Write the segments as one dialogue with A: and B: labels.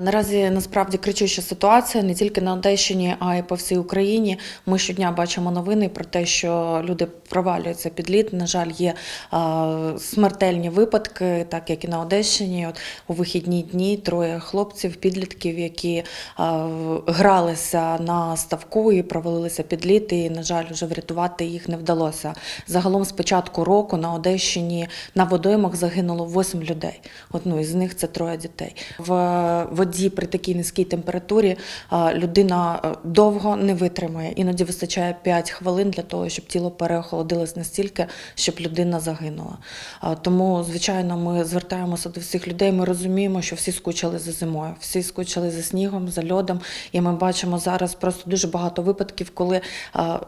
A: Наразі насправді кричуща ситуація не тільки на Одещині, а й по всій Україні. Ми щодня бачимо новини про те, що люди провалюються під лід. На жаль, є смертельні випадки, так як і на Одещині. От у вихідні дні троє хлопців, підлітків, які гралися на ставку і провалилися під лід. І, на жаль, вже врятувати їх не вдалося. Загалом з початку року на Одещині на водоймах загинуло 8 людей. Одну із них це троє дітей. В воді при такій низькій температурі людина е, довго не витримає. Іноді вистачає 5 хвилин для того, щоб тіло переохолодилось настільки, щоб людина загинула. Тому, звичайно, ми звертаємося до всіх людей. Ми розуміємо, що всі скучили за зимою, всі скучили за снігом, за льодом. І ми бачимо зараз просто дуже багато випадків, коли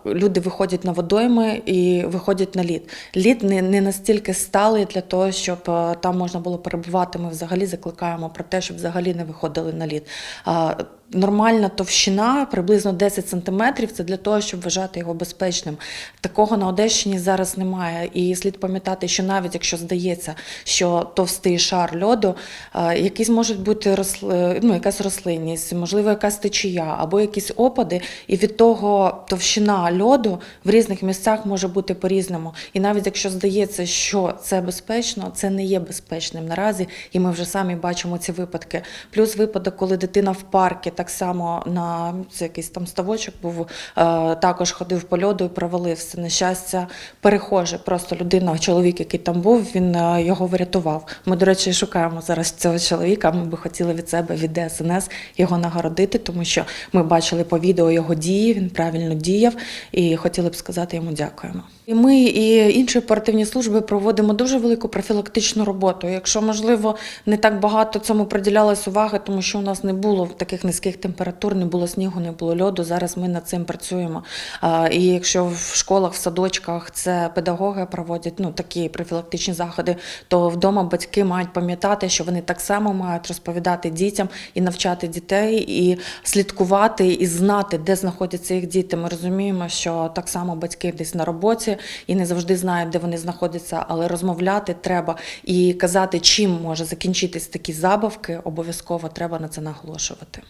A: люди виходять на водойми і виходять на лід. Лід не, настільки сталий для того, щоб е, там можна було перебувати. Ми взагалі закликаємо про те, щоб взагалі не виходили на лід. А, Нормальна товщина приблизно 10 сантиметрів. Це для того, щоб вважати його безпечним. Такого на Одещині зараз немає. І слід пам'ятати, що навіть якщо здається, що товстий шар льоду, е, якісь можуть бути росли, ну, якась рослинність, можливо, якась течія або якісь опади, і від того товщина льоду в різних місцях може бути по-різному. І навіть якщо здається, що це безпечно, це не є безпечним наразі, і ми вже самі бачимо ці випадки. Плюс випадок, коли дитина в парку так само на це якийсь там ставочок був, е, також ходив по льоду і провалився. На щастя, перехожий, просто людина, чоловік, який там був, він е, його врятував. Ми, до речі, шукаємо зараз цього чоловіка. Ми би хотіли від себе від ДСНС його нагородити, тому що ми бачили по відео його дії, він правильно діяв і хотіли б сказати йому дякуємо. І ми і інші оперативні служби проводимо дуже велику профілактичну роботу. Якщо можливо не так багато цьому приділялось уваги, тому що у нас не було таких низьких температур, не було снігу, не було льоду. Зараз ми над цим працюємо. І якщо в школах, в садочках це педагоги проводять ну такі профілактичні заходи, то вдома батьки мають пам'ятати, що вони так само мають розповідати дітям і навчати дітей, і слідкувати, і знати, де знаходяться їх діти. Ми розуміємо, що так само батьки десь на роботі і не завжди знають, де вони знаходяться, але розмовляти треба і казати, чим може закінчитись такі забавки, обов'язково треба на це наголошувати.